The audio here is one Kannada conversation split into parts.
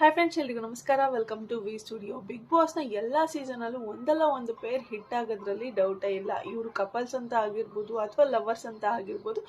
ಹಾಯ್ ಫ್ರೆಂಡ್ಸ್ ಎಲ್ರಿಗೂ ನಮಸ್ಕಾರ. Welcome to V studio big ಬಾಸ್ನ ಎಲ್ಲ ಸೀಸನಲ್ಲೂ ಒಂದಲ್ಲ ಒಂದು ಪೇರ್ ಹಿಟ್ ಆಗೋದ್ರಲ್ಲಿ ಡೌಟೇ ಇಲ್ಲ. ಇವರು ಕಪಲ್ಸ್ ಅಂತ ಆಗಿರ್ಬೋದು ಅಥವಾ ಲವರ್ಸ್ ಅಂತ ಆಗಿರ್ಬೋದು,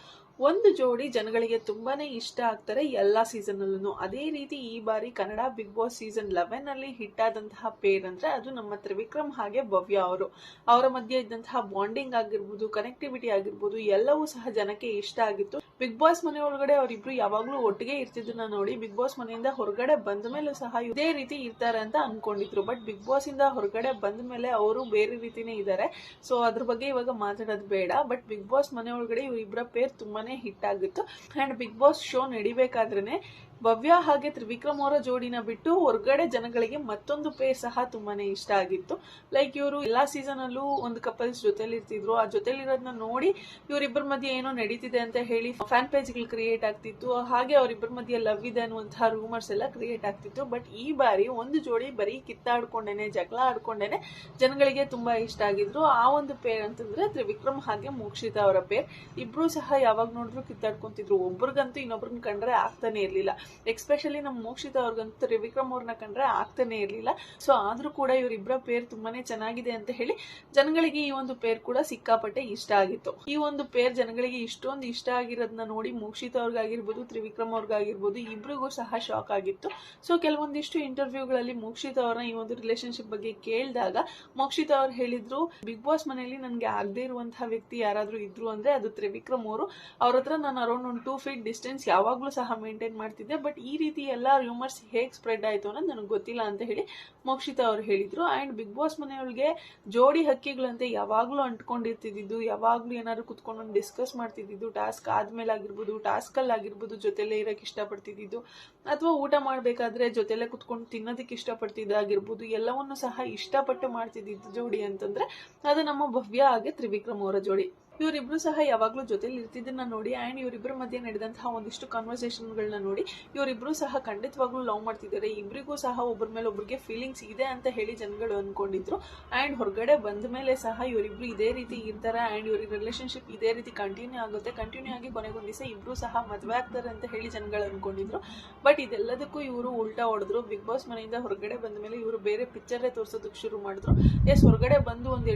ಒಂದು ಜೋಡಿ ಜನಗಳಿಗೆ ತುಂಬಾನೇ ಇಷ್ಟ ಆಗ್ತಾರೆ ಎಲ್ಲ ಸೀಸನಲ್ಲೂ ಅದೇ ರೀತಿ ಈ ಬಾರಿ Kannada big boss season eleven ಅಲ್ಲಿ ಹಿಟ್ ಆದಂತಹ ಪೇರ್ ಅಂದ್ರೆ ಅದು ನಮ್ಮ ತ್ರಿವಿಕ್ರಮ್ ಹಾಗೆ ಭವ್ಯ ಅವರು. ಅವರ ಮಧ್ಯೆ ಇದ್ದಂತಹ ಬಾಂಡಿಂಗ್ ಆಗಿರ್ಬೋದು ಕನೆಕ್ಟಿವಿಟಿ ಆಗಿರ್ಬೋದು, ಎಲ್ಲವೂ ಸಹ ಜನಕ್ಕೆ ಇಷ್ಟ ಆಗಿತ್ತು. ಬಿಗ್ ಬಾಸ್ ಮನೆ ಒಳಗಡೆ ಅವರಿಬ್ರು ಯಾವಾಗ್ಲೂ ಒಟ್ಟಿಗೆ ಇರ್ತಿದ್ದನ್ನ ನೋಡಿ ಬಿಗ್ ಬಾಸ್ ಮನೆಯಿಂದ ಹೊರಗಡೆ ಬಂದ ಮೇಲೆ ಸಹ ಇದೇ ರೀತಿ ಇರ್ತಾರೆ ಅಂತ ಅನ್ಕೊಂಡಿದ್ರು. ಬಟ್ ಬಿಗ್ ಬಾಸ್ ಇಂದ ಹೊರಗಡೆ ಬಂದ ಮೇಲೆ ಅವರು ಬೇರೆ ರೀತಿನೇ ಇದ್ದಾರೆ. ಸೊ ಅದ್ರ ಬಗ್ಗೆ ಇವಾಗ ಮಾತಾಡೋದು ಬೇಡ. ಬಟ್ ಬಿಗ್ ಬಾಸ್ ಮನೆ ಒಳಗಡೆ ಇವರಿಬ್ಬರ ಪೇರ್ ತುಂಬಾನೇ ಹಿಟ್ ಆಗಿತ್ತು. ಅಂಡ್ ಬಿಗ್ ಬಾಸ್ ಶೋ ನಡಿಬೇಕಾದ್ರೇನೆ ಭವ್ಯ ಹಾಗೆ ತ್ರಿವಿಕ್ರಮ್ ಅವರ ಜೋಡಿನ ಬಿಟ್ಟು ಹೊರಗಡೆ ಜನಗಳಿಗೆ ಮತ್ತೊಂದು ಪೇರ್ ಸಹ ತುಂಬಾನೇ ಇಷ್ಟ ಆಗಿತ್ತು. ಲೈಕ್ ಇವರು ಎಲ್ಲಾ ಸೀಸನ್ ಅಲ್ಲೂ ಒಂದು ಕಪಲ್ಸ್ ಜೊತೆಲಿ ಇರ್ತಿದ್ರು. ಆ ಜೊತೆಲಿ ಇರೋದನ್ನ ನೋಡಿ ಇವರಿಬ್ಬರ ಮಧ್ಯೆ ಏನೋ ನಡೀತಿದೆ ಅಂತ ಹೇಳಿ ಫ್ಯಾನ್ ಪೇಜ್ಗಳು ಕ್ರಿಯೇಟ್ ಆಗ್ತಿತ್ತು. ಹಾಗೆ ಅವರಿಬ್ಬರ ಮಧ್ಯೆ ಲವ್ ಇದೆ ಅನ್ನುವಂತಹ ರೂಮರ್ಸ್ ಎಲ್ಲ ಕ್ರಿಯೇಟ್ ಆಗ್ತಿತ್ತು. ಬಟ್ ಈ ಬಾರಿ ಒಂದು ಜೋಡಿ ಬರೀ ಕಿತ್ತಾಡ್ಕೊಂಡೇನೆ, ಜಗಳ ಆಡ್ಕೊಂಡೇನೆ ಜನಗಳಿಗೆ ತುಂಬಾ ಇಷ್ಟ ಆಗಿದ್ರು. ಆ ಒಂದು ಪೇರ್ ಅಂತಂದ್ರೆ ತ್ರಿವಿಕ್ರಮ್ ಹಾಗೆ ಮೋಕ್ಷಿತ ಅವರ ಪೇರ್ ಇಬ್ರು ಸಹ ಯಾವಾಗ ನೋಡಿದ್ರು ಕಿತ್ತಾಡ್ಕೊಂತಿದ್ರು. ಒಬ್ರಿಗಂತೂ ಇನ್ನೊಬ್ರನ್ನ ಕಂಡ್ರೆ ಆಗ್ತಾನೆ ಇರ್ಲಿಲ್ಲ. ಎಕ್ಸ್ಪೆಷಲಿ ನಮ್ಮ ಮೋಕ್ಷಿತ ಅವ್ರಿಗಂತೂ ತ್ರಿವಿಕ್ರಮ್ ಅವ್ರನ್ನ ಕಂಡ್ರೆ ಆಗ್ತಾನೆ ಇರಲಿಲ್ಲ. ಸೊ ಆದರೂ ಕೂಡ ಇವರಿಬ್ಬರ ಪೇರ್ ತುಂಬಾನೇ ಚೆನ್ನಾಗಿದೆ ಅಂತ ಹೇಳಿ ಜನಗಳಿಗೆ ಈ ಒಂದು ಪೇರ್ ಕೂಡ ಸಿಕ್ಕಾಪಟ್ಟೆ ಇಷ್ಟ ಆಗಿತ್ತು. ಈ ಒಂದು ಪೇರ್ ಜನಗಳಿಗೆ ಇಷ್ಟೊಂದು ಇಷ್ಟ ಆಗಿರೋದನ್ನ ನೋಡಿ ಮೋಕ್ಷಿತ ಅವ್ರಿಗಾಗಿರ್ಬೋದು, ತ್ರಿವಿಕ್ರಮ್ ಅವ್ರಿಗಾಗಿರ್ಬೋದು ಇಬ್ಬರಿಗೂ ಸಹ ಶಾಕ್ ಆಗಿತ್ತು. ಸೊ ಕೆಲವೊಂದಿಷ್ಟು ಇಂಟರ್ವ್ಯೂಗಳಲ್ಲಿ ಮೋಕ್ಷಿತ ಅವ್ರನ್ನ ಈ ಒಂದು ರಿಲೇಶನ್ಶಿಪ್ ಬಗ್ಗೆ ಕೇಳಿದಾಗ ಮೋಕ್ಷಿತ ಅವ್ರು ಹೇಳಿದ್ರು ಬಿಗ್ ಬಾಸ್ ಮನೆಯಲ್ಲಿ ನನಗೆ ಆಗದೆ ಇರುವಂತಹ ವ್ಯಕ್ತಿ ಯಾರಾದರೂ ಇದ್ರು ಅಂದ್ರೆ ಅದು ತ್ರಿವಿಕ್ರಮ್ ಅವರು. ಅವ್ರ ಹತ್ರ ನಾನು ಅರೌಂಡ್ ಒಂದು ಟೂ ಫೀಟ್ ಡಿಸ್ಟೆನ್ಸ್ ಯಾವಾಗಲೂ ಸಹ ಮೇಂಟೈನ್ ಮಾಡ್ತಿದ್ದೆ. ಬಟ್ ಈ ರೀತಿ ಎಲ್ಲ ರೂಮರ್ಸ್ ಹೇಗೆ ಸ್ಪ್ರೆಡ್ ಆಯಿತು ಅನ್ನೋದು ನನಗೆ ಗೊತ್ತಿಲ್ಲ ಅಂತ ಹೇಳಿ ಮೋಕ್ಷಿತಾ ಅವ್ರು ಹೇಳಿದ್ರು. ಆ್ಯಂಡ್ ಬಿಗ್ ಬಾಸ್ ಮನೆಯೊಳಗೆ ಜೋಡಿ ಹಕ್ಕಿಗಳಂತೆ ಯಾವಾಗಲೂ ಅಂಟ್ಕೊಂಡಿರ್ತಿದ್ದು ಯಾವಾಗಲೂ ಏನಾದ್ರು ಕುತ್ಕೊಂಡು ಡಿಸ್ಕಸ್ ಮಾಡ್ತಿದ್ದು ಟಾಸ್ಕ್ ಆದ್ಮೇಲೆ ಆಗಿರ್ಬೋದು ಟಾಸ್ಕ್ ಅಲ್ಲಿ ಆಗಿರ್ಬೋದು ಜೊತೆಲೇ ಇರೋಕ್ಕೆ ಇಷ್ಟಪಡ್ತಿದ್ದು ಅಥವಾ ಊಟ ಮಾಡಬೇಕಾದ್ರೆ ಜೊತೆಲೇ ಕುತ್ಕೊಂಡು ತಿನ್ನೋದಕ್ಕೆ ಇಷ್ಟಪಡ್ತಿದ್ದಾಗಿರ್ಬೋದು ಎಲ್ಲವನ್ನು ಸಹ ಇಷ್ಟಪಟ್ಟು ಮಾಡ್ತಿದ್ದಿದ್ದು ಜೋಡಿ ಅಂತಂದರೆ ಅದು ನಮ್ಮ ಭವ್ಯ ಹಾಗೆ ತ್ರಿವಿಕ್ರಮ್ ಅವರ ಜೋಡಿ. ಇವರಿಬ್ರು ಸಹ ಯಾವಾಗ್ಲೂ ಜೊತೆಲಿ ಇರ್ತಿದ್ದನ್ನ ನೋಡಿ, ಆ್ಯಂಡ್ ಇವರಿಬ್ಬರ ಮಧ್ಯೆ ನಡೆದಂತಹ ಒಂದಿಷ್ಟು ಕಾನ್ವರ್ಸೇಷನ್ಗಳನ್ನ ನೋಡಿ, ಇವರಿಬ್ರು ಸಹ ಖಂಡಿತವಾಗ್ಲೂ ಲವ್ ಮಾಡ್ತಿದ್ದಾರೆ. ಇಬ್ಬರಿಗೂ ಸಹ ಒಬ್ಬರ ಮೇಲೆ ಒಬ್ರಿಗೆ ಫೀಲಿಂಗ್ಸ್ ಇದೆ ಅಂತ ಹೇಳಿ ಜನಗಳು ಅನ್ಕೊಂಡಿದ್ರು. ಆ್ಯಂಡ್ ಹೊರಗಡೆ ಬಂದ ಮೇಲೆ ಸಹ ಇವರಿಬ್ರು ಇದೇ ರೀತಿ ಇರ್ತಾರೆ, ಆ್ಯಂಡ್ ಇವ್ರಿಗೆ ರಿಲೇಶನ್ಶಿಪ್ ಇದೇ ರೀತಿ ಕಂಟಿನ್ಯೂ ಆಗುತ್ತೆ. ಕಂಟಿನ್ಯೂ ಆಗಿ ಕೊನೆಗೊಂದು ಇಬ್ರು ಸಹ ಮದುವೆ ಆಗ್ತಾರೆ ಅಂತ ಹೇಳಿ ಜನಗಳು ಅನ್ಕೊಂಡಿದ್ರು. ಬಟ್ ಇದೆಲ್ಲದಕ್ಕೂ ಇವರು ಉಲ್ಟಾ ಹೊಡೆದ್ರು. ಬಿಗ್ ಬಾಸ್ ಮನೆಯಿಂದ ಹೊರಗಡೆ ಬಂದ ಮೇಲೆ ಇವರು ಬೇರೆ ಪಿಕ್ಚರೇ ತೋರಿಸೋದಕ್ಕೆ ಶುರು ಮಾಡಿದ್ರು. ಎಸ್ ಹೊರಗಡೆ ಬಂದು ಒಂದ್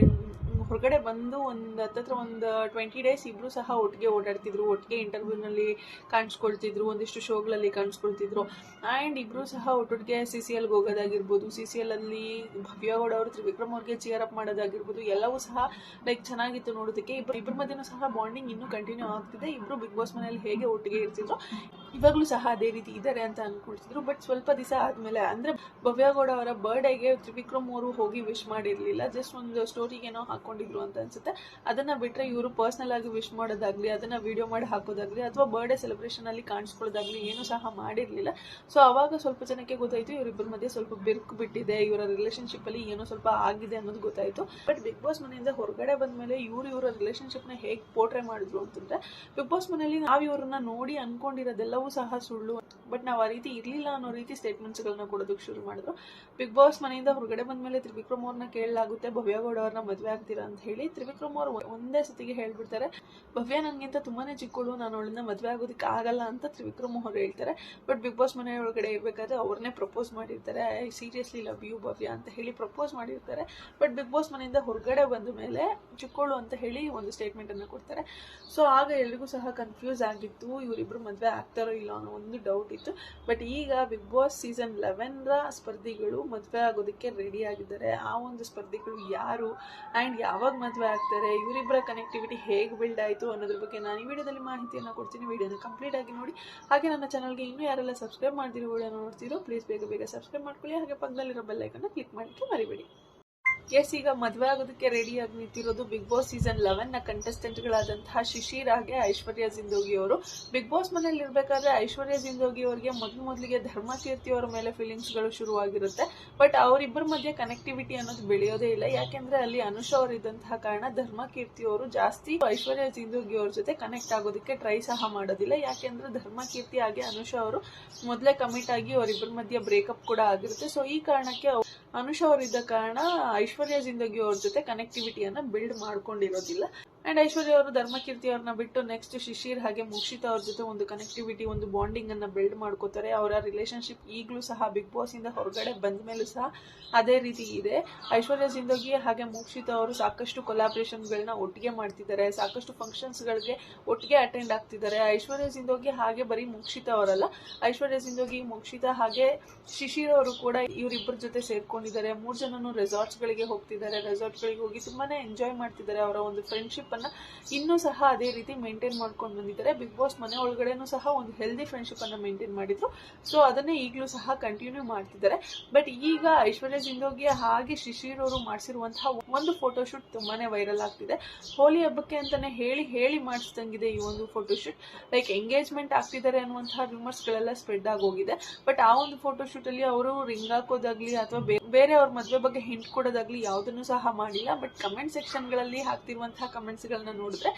ಹೊರಗಡೆ ಬಂದು ಒಂದು ಹತ್ತತ್ರ ಒಂದು ಟ್ವೆಂಟಿ ಡೇಸ್ ಇಬ್ರು ಸಹ ಒಟ್ಟಿಗೆ ಓಡಾಡ್ತಿದ್ರು, ಒಟ್ಟಿಗೆ ಇಂಟರ್ವ್ಯೂನಲ್ಲಿ ಕಾಣಿಸ್ಕೊಳ್ತಿದ್ರು, ಒಂದಿಷ್ಟು ಶೋಗಳಲ್ಲಿ ಕಾಣಿಸ್ಕೊಳ್ತಿದ್ರು. ಆ್ಯಂಡ್ ಇಬ್ರು ಸಹ ಒಟ್ಟೊಟ್ಟಿಗೆ ಸಿ ಸಿ ಎಲ್ಗೆ ಹೋಗೋದಾಗಿರ್ಬೋದು ಸಿ ಸಿ ಎಲ್ ಅಲ್ಲಿ ಭವ್ಯಗೌಡ ಅವರು, ತ್ರಿವಿಕ್ರಮ್ ಅವ್ರಿಗೆ ಚಿಯರ್ ಅಪ್ ಮಾಡೋದಾಗಿರ್ಬೋದು, ಎಲ್ಲವೂ ಸಹ ಲೈಕ್ ಚೆನ್ನಾಗಿತ್ತು ನೋಡೋದಕ್ಕೆ. ಇಬ್ರು ಇಬ್ಬರ ಮಧ್ಯನೂ ಸಹ ಬಾಂಡಿಂಗ್ ಇನ್ನೂ ಕಂಟಿನ್ಯೂ ಆಗ್ತಿದೆ. ಇಬ್ಬರು ಬಿಗ್ ಬಾಸ್ ಮನೆಯಲ್ಲಿ ಹೇಗೆ ಒಟ್ಟಿಗೆ ಇರ್ತಿದ್ರು, ಇವಾಗಲೂ ಸಹ ಅದೇ ರೀತಿ ಇದ್ದಾರೆ ಅಂತ ಅನ್ಕೊಳ್ತಿದ್ರು. ಬಟ್ ಸ್ವಲ್ಪ ದಿವಸ ಆದ್ಮೇಲೆ, ಅಂದ್ರೆ ಭವ್ಯಗೌಡ ಅವರ ಬರ್ಡೇಗೆ ತ್ರಿವಿಕ್ರಮ್ ಅವರು ಹೋಗಿ ವಿಶ್ ಮಾಡಿರಲಿಲ್ಲ. ಜಸ್ಟ್ ಒಂದು ಸ್ಟೋರಿಗೆ ಏನೋ ಹಾಕೊಂಡಿದ್ರು ಅಂತ ಅನ್ಸುತ್ತೆ. ಅದನ್ನ ಬಿಟ್ರೆ ಇವರು ಪರ್ಸನಲ್ ಆಗಿ ವಿಶ್ ಮಾಡೋದಾಗ್ಲಿ, ಅದನ್ನ ವಿಡಿಯೋ ಮಾಡಿ ಹಾಕೋದಾಗ್ಲಿ, ಅಥವಾ ಬರ್ಡೇ ಸೆಲೆಬ್ರೇಷನ್ ಅಲ್ಲಿ ಕಾಣಿಸ್ಕೊಳ್ಳೋದಾಗ್ಲಿ ಏನು ಸಹ ಮಾಡಿರ್ಲಿಲ್ಲ. ಸೊ ಅವಾಗ ಸ್ವಲ್ಪ ಜನಕ್ಕೆ ಗೊತ್ತಾಯ್ತು ಇವರಿಬ್ಬರ ಮಧ್ಯೆ ಸ್ವಲ್ಪ ಬಿರುಕು ಬಿಟ್ಟಿದೆ, ಇವರ ರಿಲೇಶನ್ಶಿಪ್ ಅಲ್ಲಿ ಏನೋ ಸ್ವಲ್ಪ ಆಗಿದೆ ಅನ್ನೋದು ಗೊತ್ತಾಯ್ತು. ಬಟ್ ಬಿಗ್ ಬಾಸ್ ಮನೆಯಿಂದ ಹೊರಗಡೆ ಬಂದ್ಮೇಲೆ ಇವ್ರು ಇವರ ರಿಲೇಶನ್ಶಿಪ್ನ ಹೇಗೆ ಪೋರ್ಟ್ರೇ ಮಾಡಿದ್ರು ಅಂತಂದ್ರೆ ಬಿಗ್ ಬಾಸ್ ಮನೆಯಲ್ಲಿ ನಾವು ಇವರನ್ನ ನೋಡಿ ಅನ್ಕೊಂಡಿರೋದೆಲ್ಲವೂ ಸಹ ಸುಳ್ಳು. ಬಟ್ ನಾವು ಆ ರೀತಿ ಇರಲಿಲ್ಲ ಅನ್ನೋ ರೀತಿ ಸ್ಟೇಟ್ಮೆಂಟ್ಸ್ಗಳನ್ನ ಕೊಡೋದಕ್ಕೆ ಶುರು ಮಾಡಿದ್ರು. ಬಿಗ್ ಬಾಸ್ ಮನೆಯಿಂದ ಹೊರಗಡೆ ಬಂದ್ಮೇಲೆ ತ್ರಿವಿಕ್ರಮ್ ಅವ್ರನ್ನ ಕೇಳಲಾಗುತ್ತೆ ಭವ್ಯಗೌಡ ಅವ್ರನ್ನ ಮದುವೆ ಆಗ್ತೀರಾ ಅಂತ ಹೇಳಿ ತ್ರಿವಿಕ್ರಮ್ ಅವರು ಒಂದೇ ಸತಿಗೆ ಹೇಳ್ಬಿಡ್ತಾರೆ, ಭವ್ಯ ನನಗಿಂತ ತುಂಬಾನೇ ಚಿಕ್ಕಳು, ನಾನು ಅವಳನ್ನ ಮದುವೆ ಆಗೋದಕ್ಕೆ ಆಗಲ್ಲ ಅಂತ ತ್ರಿವಿಕ್ರಮ್ ಅವ್ರು ಹೇಳ್ತಾರೆ. ಬಟ್ ಬಿಗ್ ಬಾಸ್ ಮನೆ ಒಳಗಡೆ ಇರಬೇಕಾದ್ರೆ ಅವ್ರನ್ನೇ ಪ್ರಪೋಸ್ ಮಾಡಿರ್ತಾರೆ ಸೀರಿಯಸ್ಲಿ ಲವ್ ಯು ಭವ್ಯ ಅಂತ ಹೇಳಿ ಪ್ರಪೋಸ್ ಮಾಡಿರ್ತಾರೆ. ಬಟ್ ಬಿಗ್ ಬಾಸ್ ಮನೆಯಿಂದ ಹೊರಗಡೆ ಬಂದ ಮೇಲೆ ಚಿಕ್ಕಳು ಅಂತ ಹೇಳಿ ಒಂದು ಸ್ಟೇಟ್ಮೆಂಟ್ ಅನ್ನ ಕೊಡ್ತಾರೆ. ಸೊ ಆಗ ಎಲ್ರಿಗೂ ಸಹ ಕನ್ಫ್ಯೂಸ್ ಆಗಿತ್ತು, ಇವರಿಬ್ರು ಮದುವೆ ಆಗ್ತಾರೋ ಇಲ್ಲ ಅನ್ನೋ ಒಂದು ಡೌಟ್ ಇತ್ತು. ಬಟ್ ಈಗ ಬಿಗ್ ಬಾಸ್ ಸೀಸನ್ ಲೆವೆನ್ರ ಸ್ಪರ್ಧಿಗಳು ಮದುವೆ ಆಗೋದಕ್ಕೆ ರೆಡಿ ಆಗಿದ್ದಾರೆ. ಆ ಒಂದು ಸ್ಪರ್ಧಿಗಳು ಯಾರು ಆ್ಯಂಡ್ ಯಾವಾಗ ಮದುವೆ ಆಗ್ತಾರೆ, ಇವರಿಬ್ಬರ ಕನೆಕ್ಟಿವಿಟಿ ಹೇಗೆ ಬಿಲ್ಡ್ ಆಯಿತು ಅನ್ನೋದ್ರ ಬಗ್ಗೆ ನಾನು ಈ ವಿಡಿಯೋದಲ್ಲಿ ಮಾಹಿತಿಯನ್ನು ಕೊಡ್ತೀನಿ. ವಿಡಿಯೋನ ಕಂಪ್ಲೀಟ್ ಆಗಿ ನೋಡಿ. ಹಾಗೆ ನನ್ನ ಚಾನಲ್ಗೆ ಇನ್ನೂ ಯಾರೆಲ್ಲ ಸಬ್ಸ್ಕ್ರೈಬ್ ಮಾಡ್ತಿರೋ ವಿಡಿಯೋನ ನೋಡ್ತಿರೋ ಪ್ಲೀಸ್ ಬೇಗ ಬೇಗ ಸಬ್ಸ್ಕ್ರೈಬ್ ಮಾಡ್ಕೊಳ್ಳಿ. ಹಾಗೆ ಪಕ್ಕದಲ್ಲಿರೋ ಬೆಲ್ಲೈಕನ್ನ ಕ್ಲಿಕ್ ಮಾಡಲಿಕ್ಕೆ ಮರಿಬೇಡಿ. ಎಸ್ ಈಗ ಮದುವೆ ಆಗೋದಕ್ಕೆ ರೆಡಿ ಆಗಿ ನಿಂತಿರೋದು ಬಿಗ್ ಬಾಸ್ ಸೀಸನ್ ಲೆವೆನ್ನ ಕಂಟೆಸ್ಟೆಂಟ್ ಗಳಾದಂತಹ ಶಿಶಿರ್ ಹಾಗೆ ಐಶ್ವರ್ಯ ಜಿಂದೋಗಿ ಅವರು. ಬಿಗ್ ಬಾಸ್ ಮನೇಲಿ ಇರಬೇಕಾದ್ರೆ ಐಶ್ವರ್ಯ ಜಿಂದೋಗಿ ಅವರಿಗೆ ಮೊದಲು ಮೊದಲಿಗೆ ಧರ್ಮಕೀರ್ತಿ ಅವರ ಮೇಲೆ ಫೀಲಿಂಗ್ಸ್ಗಳು ಶುರುವಾಗಿರುತ್ತೆ. ಬಟ್ ಅವರಿಬ್ಬರ ಮಧ್ಯೆ ಕನೆಕ್ಟಿವಿಟಿ ಅನ್ನೋದು ಬೆಳೆಯೋದೇ ಇಲ್ಲ. ಯಾಕೆಂದ್ರೆ ಅಲ್ಲಿ ಅನುಷ ಅವರು ಇದ್ದಂತಹ ಕಾರಣ ಧರ್ಮಕೀರ್ತಿ ಅವರು ಜಾಸ್ತಿ ಐಶ್ವರ್ಯ ಜಿಂದೋಗಿ ಅವ್ರ ಜೊತೆ ಕನೆಕ್ಟ್ ಆಗೋದಕ್ಕೆ ಟ್ರೈ ಸಹ ಮಾಡೋದಿಲ್ಲ. ಯಾಕೆಂದ್ರೆ ಧರ್ಮಕೀರ್ತಿ ಹಾಗೆ ಅನುಷ ಅವರು ಮೊದಲೇ ಕಮಿಟ್ ಆಗಿ ಅವರಿಬ್ಬರ ಮಧ್ಯೆ ಬ್ರೇಕಪ್ ಕೂಡ ಆಗಿರುತ್ತೆ. ಸೊ ಈ ಕಾರಣಕ್ಕೆ ಅನುಷ ಅವರಿದ್ದ ಕಾರಣ ಐಶ್ವರ್ಯ ಜಿಂದಗಿ ಅವ್ರ ಜೊತೆ ಕನೆಕ್ಟಿವಿಟಿಯನ್ನು ಬಿಲ್ಡ್ ಮಾಡ್ಕೊಂಡಿರೋದಿಲ್ಲ. ಅಂಡ್ ಐಶ್ವರ್ಯ ಅವರು ಧರ್ಮಕೀರ್ತಿ ಅವ್ರನ್ನ ಬಿಟ್ಟು ನೆಕ್ಸ್ಟ್ ಶಿಶಿರ್ ಹಾಗೆ ಮುಕ್ಷಿತ್ ಅವ್ರ ಜೊತೆ ಒಂದು ಕನೆಕ್ಟಿವಿಟಿ ಒಂದು ಬಾಂಡಿಂಗ್ ಅನ್ನ ಬಿಲ್ಡ್ ಮಾಡ್ಕೋತಾರೆ. ಅವರ ರಿಲೇಶನ್ಶಿಪ್ ಈಗಲೂ ಸಹ ಬಿಗ್ ಬಾಸ್ ಇಂದ ಹೊರಗಡೆ ಬಂದ ಮೇಲೂ ಸಹ ಅದೇ ರೀತಿ ಇದೆ. ಐಶ್ವರ್ಯ ಜಿಂದಗಿ ಹಾಗೆ ಮುಕ್ಷಿತ ಅವರು ಸಾಕಷ್ಟು ಕೊಲಾಬ್ರೇಷನ್ಗಳನ್ನ ಒಟ್ಟಿಗೆ ಮಾಡ್ತಿದ್ದಾರೆ. ಸಾಕಷ್ಟು ಫಂಕ್ಷನ್ಸ್ಗಳಿಗೆ ಒಟ್ಟಿಗೆ ಅಟೆಂಡ್ ಆಗ್ತಿದ್ದಾರೆ. ಐಶ್ವರ್ಯ ಜಿಂದೋಗಿ ಹಾಗೆ ಬರೀ ಮುಕ್ಷಿತ ಅವರಲ್ಲ. ಐಶ್ವರ್ಯ ಸಿಂಧೋಗಿ ಮುಕ್ಷಿತ ಹಾಗೆ ಶಿಶಿರ್ ಅವರು ಕೂಡ ಇವರಿಬ್ಬರ ಜೊತೆ ಸೇರ್ಕೊಂಡಿದ್ದಾರೆ. ಮೂರು ಜನನು ರೆಸಾರ್ಟ್ಸ್ಗಳಿಗೆ ಹೋಗ್ತಿದ್ದಾರೆ. ರೆಸಾರ್ಟ್ ಗಳಿಗೆ ಹೋಗಿ ತುಂಬಾನೇ ಎಂಜಾಯ್ ಮಾಡ್ತಿದ್ದಾರೆ. ಅವರ ಒಂದು ಫ್ರೆಂಡ್ಶಿಪ್ ಅನ್ನ ಇನ್ನೂ ಸಹ ಅದೇ ರೀತಿ ಮೇಂಟೈನ್ ಮಾಡ್ಕೊಂಡು ಬಂದಿದ್ದಾರೆ. ಬಿಗ್ ಬಾಸ್ ಮನೆ ಒಳಗಡೆನೂ ಸಹ ಒಂದು ಹೆಲ್ದಿ ಫ್ರೆಂಡ್ಶಿಪ್ ಅನ್ನ ಮೇಂಟೈನ್ ಮಾಡಿದ್ರು. ಸೊ ಅದನ್ನೇ ಈಗಲೂ ಸಹ ಕಂಟಿನ್ಯೂ ಮಾಡ್ತಿದ್ದಾರೆ. ಬಟ್ ಈಗ ಐಶ್ವರ್ಯ ಜಿಂದೋಗಿ ಹಾಗೆ ಶಿಶಿರ್ ಅವರು ಮಾಡಿಸಿರುವಂತಹ ಒಂದು ಫೋಟೋಶೂಟ್ ತುಂಬಾನೇ ವೈರಲ್ ಆಗ್ತಿದೆ. ಹೋಲಿ ಹಬ್ಬಕ್ಕೆ ಅಂತಾನೆ ಹೇಳಿ ಹೇಳಿ ಮಾಡಿಸ್ದಂಗಿದೆ ಈ ಒಂದು ಫೋಟೋಶೂಟ್ ಲೈಕ್ ಎಂಗೇಜ್ಮೆಂಟ್ ಆಗ್ತಿದ್ದಾರೆ ಅನ್ನುವಂತಹ ರೂಮರ್ಸ್ ಗಳೆಲ್ಲ ಸ್ಪ್ರೆಡ್ ಆಗೋಗಿದೆ ಬಟ್ ಆ ಒಂದು ಫೋಟೋಶೂಟ್ ಅಲ್ಲಿ ಅವರು ರಿಂಗ್ ಹಾಕೋದಾಗ್ಲಿ ಅಥವಾ ಬೇರೆ ಅವ್ರ ಮದುವೆ ಬಗ್ಗೆ ಹಿಂಟ್ ಕೊಡೋದಾಗ್ಲಿ ಯಾವುದನ್ನು ಸಹ ಮಾಡಿಲ್ಲ. ಬಟ್ ಕಮೆಂಟ್ ಸೆಕ್ಷನ್ಗಳಲ್ಲಿ ಹಾಕ್ತಿರುವಂತಹ ಕಮೆಂಟ್ಸ್ ಗಳನ್ನ ನೋಡಿದ್ರೆ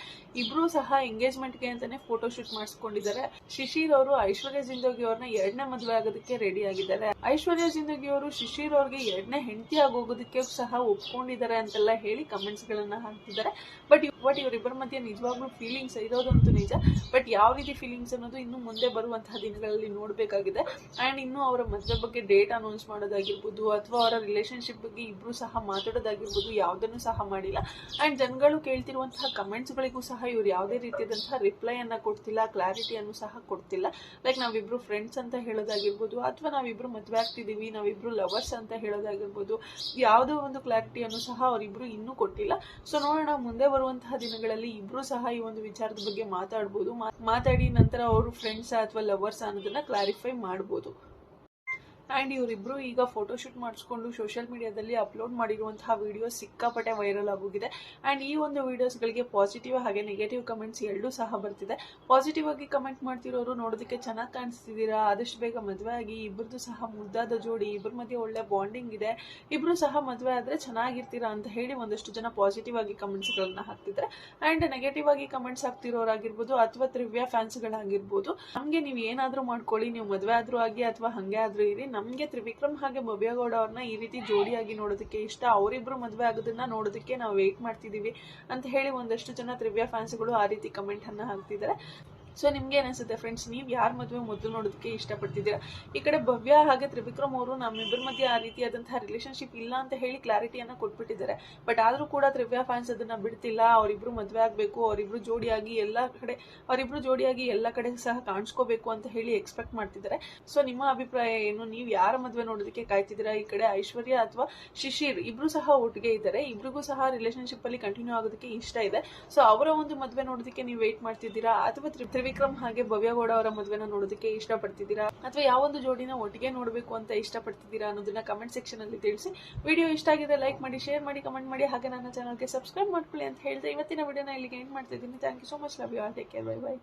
ಇಬ್ರು ಸಹ ಎಂಗೇಜ್ಮೆಂಟ್ಗೆ ಅಂತಾನೆ ಫೋಟೋಶೂಟ್ ಮಾಡಿಸ್ಕೊಂಡಿದ್ದಾರೆ. ಶಿಶಿರ್ ಅವರು ಐಶ್ವರ್ಯ ಜಿಂದೋಗಿ ಅವ್ರನ್ನ ಎರಡನೇ ಮದುವೆ ಆಗೋದಕ್ಕೆ ರೆಡಿ ಆಗಿದ್ದಾರೆ. ಐಶ್ವರ್ಯ ಜಿಂದಗಿ ಅವರು ಶಿಶಿರ್ ಅವ್ರಿಗೆ ಎರಡನೇ ಹೆಂಡತಿ ಆಗೋಗೋದಕ್ಕೆ ಸಹ ಒಪ್ಕೊಂಡಿದ್ದಾರೆ ಅಂತೆಲ್ಲ ಹೇಳಿ ಕಮೆಂಟ್ಸ್ ಗಳನ್ನ ಹಾಕ್ತಿದ್ದಾರೆ ಬಟ್ ಬಟ್ ಇವರಿಬ್ಬರ ಮಧ್ಯೆ ನಿಜವಾಗ್ಲೂ ಫೀಲಿಂಗ್ಸ್ ಇರೋದಂತೂ ನಿಜ. ಬಟ್ ಯಾವ ರೀತಿ ಫೀಲಿಂಗ್ಸ್ ಅನ್ನೋದು ಇನ್ನು ಮುಂದೆ ಬರುವಂತಹ ದಿನಗಳಲ್ಲಿ ನೋಡಬೇಕಾಗಿದೆ. ಅಂಡ್ ಇನ್ನು ಅವರ ಮದುವೆ ಬಗ್ಗೆ ಡೇಟ್ ಅನೌನ್ಸ್ ಮಾಡೋದಾಗಿರ್ಬೋದು ಅಥವಾ ಅವರ ರಿಲೇಶನ್ಶಿಪ್ ಬಗ್ಗೆ ಇಬ್ರು ಸಹ ಮಾತಾಡೋದಾಗಿರ್ಬೋದು ಯಾವುದನ್ನು ಸಹ ಮಾಡಿಲ್ಲ. ಅಂಡ್ ಜನಗಳು ಕೇಳ್ತಿರುವಂತಹ ಕಮೆಂಟ್ಸ್ ಗಳಿಗೂ ಸಹ ಇವ್ರು ಯಾವುದೇ ರೀತಿಯಾದಂತಹ ರಿಪ್ಲೈ ಅನ್ನ ಕೊಡ್ತಿಲ್ಲ ಕ್ಲಾರಿಟಿಯನ್ನು ಸಹ ಕೊಡ್ತಿಲ್ಲ. ಲೈಕ್ ನಾವಿಬ್ರು ಫ್ರೆಂಡ್ಸ್ ಅಂತ ಹೇಳೋದಾಗಿರ್ಬೋದು, ಅಥವಾ ನಾವಿಬ್ರು ಮದುವೆ ಆಗ್ತಿದೀವಿ, ನಾವಿಬ್ರು ಲವರ್ಸ್ ಅಂತ ಹೇಳೋದಾಗಿರ್ಬೋದು, ಯಾವುದೋ ಒಂದು ಕ್ಲಾರಿಟಿಯನ್ನು ಸಹ ಅವರಿಬ್ರು ಇನ್ನೂ ಕೊಟ್ಟಿಲ್ಲ. ಸೊ ನೋಡೋಣ, ಮುಂದೆ ಬರುವಂತಹ ದಿನಗಳಲ್ಲಿ ಇಬ್ರು ಸಹ ಈ ಒಂದು ವಿಚಾರದ ಬಗ್ಗೆ ಮಾತಾಡ್ಬೋದು. ಮಾತಾಡಿ ನಂತರ ಅವರು ಫ್ರೆಂಡ್ಸ್ ಅಥವಾ ಲವರ್ಸ್ ಅನ್ನೋದನ್ನ ಕ್ಲಾರಿಫೈ ಮಾಡ್ಬೋದು. ಆ್ಯಂಡ್ ಇವರಿಬ್ಬರು ಈಗ ಫೋಟೋಶೂಟ್ ಮಾಡಿಸ್ಕೊಂಡು ಸೋಷಿಯಲ್ ಮೀಡಿಯಾದಲ್ಲಿ ಅಪ್ಲೋಡ್ ಮಾಡಿರುವಂತಹ ವಿಡಿಯೋ ಸಿಕ್ಕಾಪಟ್ಟೆ ವೈರಲ್ ಆಗೋಗಿದೆ. ಆ್ಯಂಡ್ ಈ ಒಂದು ವೀಡಿಯೋಸ್ಗಳಿಗೆ ಪಾಸಿಟಿವ್ ಹಾಗೆ ನೆಗೆಟಿವ್ ಕಮೆಂಟ್ಸ್ ಎರಡೂ ಸಹ ಬರ್ತಿದೆ. ಪಾಸಿಟಿವ್ ಆಗಿ ಕಮೆಂಟ್ ಮಾಡ್ತಿರೋರು ನೋಡೋದಕ್ಕೆ ಚೆನ್ನಾಗಿ ಕಾಣಿಸ್ತಿದ್ದೀರಾ? ಆದಷ್ಟು ಬೇಗ ಮದುವೆ ಆಗಿ ಇಬ್ಬರದು ಸಹ ಮುದ್ದಾದ ಜೋಡಿ ಇಬ್ಬರ ಮಧ್ಯೆ ಒಳ್ಳೆ ಬಾಂಡಿಂಗ್ ಇದೆ ಇಬ್ಬರು ಸಹ ಮದುವೆ ಆದರೆ ಚೆನ್ನಾಗಿರ್ತೀರಾ ಅಂತ ಹೇಳಿ ಒಂದಷ್ಟು ಜನ ಪಾಸಿಟಿವ್ ಆಗಿ ಕಮೆಂಟ್ಸ್ಗಳನ್ನ ಹಾಕ್ತಿದ್ದಾರೆ ಆ್ಯಂಡ್ ನೆಗೆಟಿವ್ ಆಗಿ ಕಮೆಂಟ್ಸ್ ಹಾಕ್ತಿರೋರಾಗಿರ್ಬೋದು ಅಥವಾ ತ್ರಿವ್ಯ ಫ್ಯಾನ್ಸ್ಗಳಾಗಿರ್ಬೋದು ನಮಗೆ ನೀವು ಏನಾದರೂ ಮಾಡ್ಕೊಳ್ಳಿ, ನೀವು ಮದುವೆ ಆದರೂ ಆಗಿ ಅಥವಾ ಹಾಗೆ ಆದರೂ ಇರಿ ನಮಗೆ ತ್ರಿವಿಕ್ರಮ್ ಹಾಗೆ ಭವ್ಯಗೌಡ ಅವ್ರನ್ನ ಈ ರೀತಿ ಜೋಡಿಯಾಗಿ ನೋಡೋದಕ್ಕೆ ಇಷ್ಟ. ಅವರಿಬ್ರು ಮದುವೆ ಆಗೋದನ್ನ ನೋಡೋದಕ್ಕೆ ನಾವು ವೆಯ್ಟ್ ಮಾಡ್ತಿದ್ದೀವಿ ಅಂತ ಹೇಳಿ ಒಂದಷ್ಟು ಜನ ತ್ರಿವ್ಯ ಫ್ಯಾನ್ಸ್ಗಳು ಆ ರೀತಿ ಕಮೆಂಟ್ ಅನ್ನ ಹಾಕ್ತಿದ್ದಾರೆ. ಸೊ ನಿಮ್ಗೆ ಏನಿಸುತ್ತೆ ಫ್ರೆಂಡ್ಸ್ ನೀವು ಯಾರ ಮದುವೆ ಮೊದಲು ನೋಡೋದಕ್ಕೆ ಇಷ್ಟಪಡ್ತಿದ್ದೀರಾ? ಈ ಕಡೆ ಭವ್ಯ ಹಾಗೆ ತ್ರಿವಿಕ್ರಮ್ ಅವರು ನಮ್ಮಿಬ್ಬರ ಮಧ್ಯೆ ಆ ರೀತಿಯಾದಂತಹ ರಿಲೇಶನ್ಶಿಪ್ ಇಲ್ಲ ಅಂತ ಹೇಳಿ ಕ್ಲಾರಿಟಿಯನ್ನು ಕೊಟ್ಬಿಟ್ಟಿದ್ದಾರೆ. ಬಟ್ ಆದ್ರೂ ಕೂಡ ತ್ರಿವ್ಯ ಫ್ಯಾನ್ಸ್ ಅದನ್ನ ಬಿಡ್ತಿಲ್ಲ. ಅವರಿಬ್ರು ಮದುವೆ ಆಗಬೇಕು. ಅವರಿಬ್ರು ಜೋಡಿಯಾಗಿ ಎಲ್ಲ ಕಡೆ, ಅವರಿಬ್ರು ಜೋಡಿಯಾಗಿ ಎಲ್ಲ ಕಡೆ ಸಹ ಕಾಣಿಸ್ಕೋಬೇಕು ಅಂತ ಹೇಳಿ ಎಕ್ಸ್ಪೆಕ್ಟ್ ಮಾಡ್ತಿದ್ದಾರೆ. ಸೊ ನಿಮ್ಮ ಅಭಿಪ್ರಾಯ ಏನು? ನೀವು ಯಾರ ಮದುವೆ ನೋಡೋದಕ್ಕೆ ಕಾಯ್ತಿದ್ದೀರಾ? ಈ ಕಡೆ ಐಶ್ವರ್ಯ ಅಥವಾ ಶಿಶಿರ್ ಇಬ್ರು ಸಹ ಒಟ್ಟಿಗೆ ಇದ್ದಾರೆ. ಇಬ್ರಿಗೂ ಸಹ ರಿಲೇಶನ್ಶಿಪ್ ಅಲ್ಲಿ ಕಂಟಿನ್ಯೂ ಆಗೋದಕ್ಕೆ ಇಷ್ಟ ಇದೆ. ಸೊ ಅವರ ಒಂದು ಮದುವೆ ನೋಡೋದಕ್ಕೆ ನೀವು ವೇಟ್ ಮಾಡ್ತಿದ್ದೀರಾ? ಅಥವಾ ತ್ರಿ- ತ್ರಿವಿಕ್ರಮ್ ಹಾಗೆ ಭವ್ಯಗೌಡ ಅವರ ಮದುವೆನ ನೋಡೋದಕ್ಕೆ ಇಷ್ಟಪಡ್ತಿದ್ದೀರಾ? ಅಥವಾ ಯಾವೊಂದು ಜೋಡಿನ ಒಟ್ಟಿಗೆ ನೋಡಬೇಕು ಅಂತ ಇಷ್ಟಪಡ್ತಿದ್ದೀರಾ ಅನ್ನೋದನ್ನ ಕಮೆಂಟ್ ಸೆಕ್ಷನ್ ಅಲ್ಲಿ ತಿಳಿಸಿ. ವಿಡಿಯೋ ಇಷ್ಟ ಆಗಿದೆ ಲೈಕ್ ಮಾಡಿ ಶೇರ್ ಮಾಡಿ ಕಮೆಂಟ್ ಮಾಡಿ, ಹಾಗೆ ನನ್ನ ಚಾನಲ್ಗೆ ಸಬ್ಸ್ಕ್ರೈಬ್ ಮಾಡ್ಕೊಳ್ಳಿ ಅಂತ ಹೇಳ್ತಾ ಇವತ್ತಿನ ವಿಡಿಯೋನ ಇಲ್ಲಿಗೆ ಎಂಡ್ ಮಾಡ್ತಿದ್ದೀನಿ thank you so much love you all take care bye bye